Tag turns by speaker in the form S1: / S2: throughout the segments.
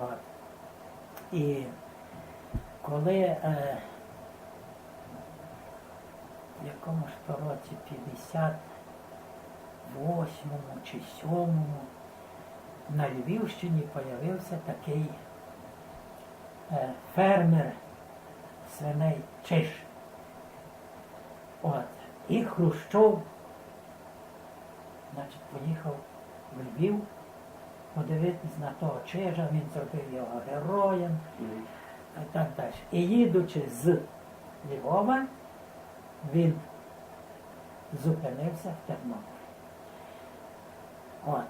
S1: От. І коли е, в якому ж то році 58-му чи 7-му на Львівщині появився такий е, фермер свиней Чиш. От. І Хрущов, значить, поїхав в Львів подивитись на того Чижа, він зробив його героєм і так далі. І їдучи з Львова, він зупинився в Тернополі. От.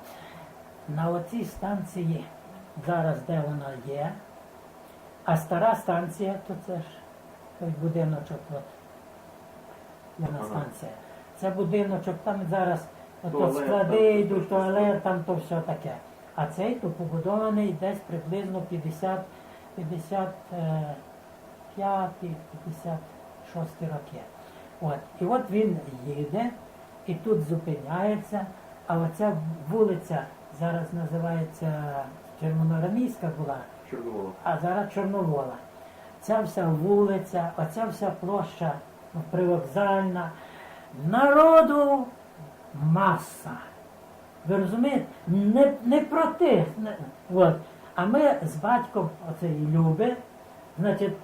S1: На оцій станції, зараз де вона є, а стара станція, то це ж той будиночок, от, вона станція. Це будиночок, там зараз
S2: Туалет,
S1: склади йдуть, туалет, там то все таке. А цей то побудований десь приблизно 50, 55, 56 роки. От. І от він їде і тут зупиняється, а оця вулиця зараз називається Червоноармійська була,
S2: Чорновола.
S1: а зараз Чорновола. Ця вся вулиця, оця вся площа привокзальна. Народу маса. Ви розумієте? Не, не проти. Не, от. А ми з батьком оцеї Люби, значить,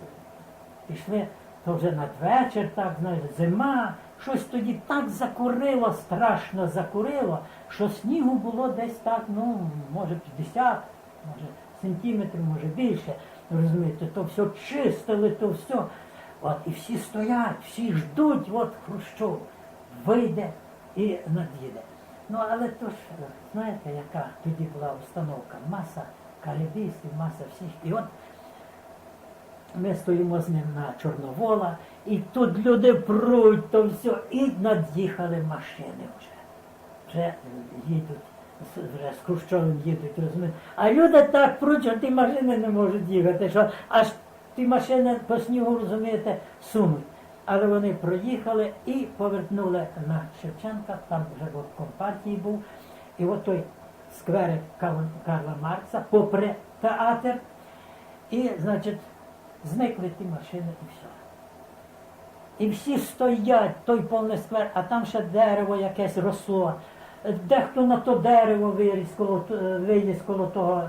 S1: пішли, то вже надвечір, так, знаєте, зима, щось тоді так закурило, страшно закурило, що снігу було десь так, ну, може 50, може сантиметрів, може більше. Розумієте, то все чистили, то все. От, і всі стоять, всі ждуть, от Хрущов вийде і над'їде. Ну, але то ж, знаєте, яка тоді була установка? Маса карибістів, маса всіх. І от ми стоїмо з ним на Чорновола, і тут люди пруть, то все, і над'їхали машини вже. Вже їдуть, вже з Хрущовим їдуть, розумієте. А люди так пруть, що ті машини не можуть їхати, що аж ті машини по снігу, розумієте, сунуть. Але вони проїхали і повернули на Шевченка, там вже був компартії був. І от той скверик Карла Маркса, попри театр, і, значить, зникли ті машини і все. І всі стоять, той повний сквер, а там ще дерево якесь росло. Дехто на то дерево виріс коло, е, виліз коло того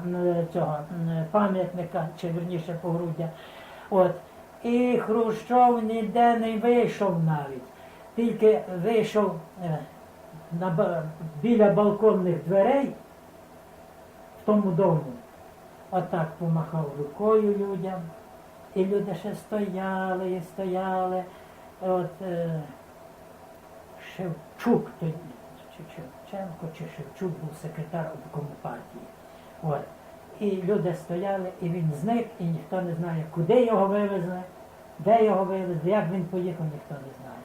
S1: цього пам'ятника, чи верніше погруддя. От. І Хрущов ніде не вийшов навіть. Тільки вийшов е, на, біля балконних дверей в тому дому. Отак помахав рукою людям. І люди ще стояли і стояли. От е, Шевчук, чи Шевченко, чи Шевчук був секретар обкому партії. От. І люди стояли, і він зник, і ніхто не знає, куди його вивезли, де його вивезли, як він поїхав, ніхто не знає.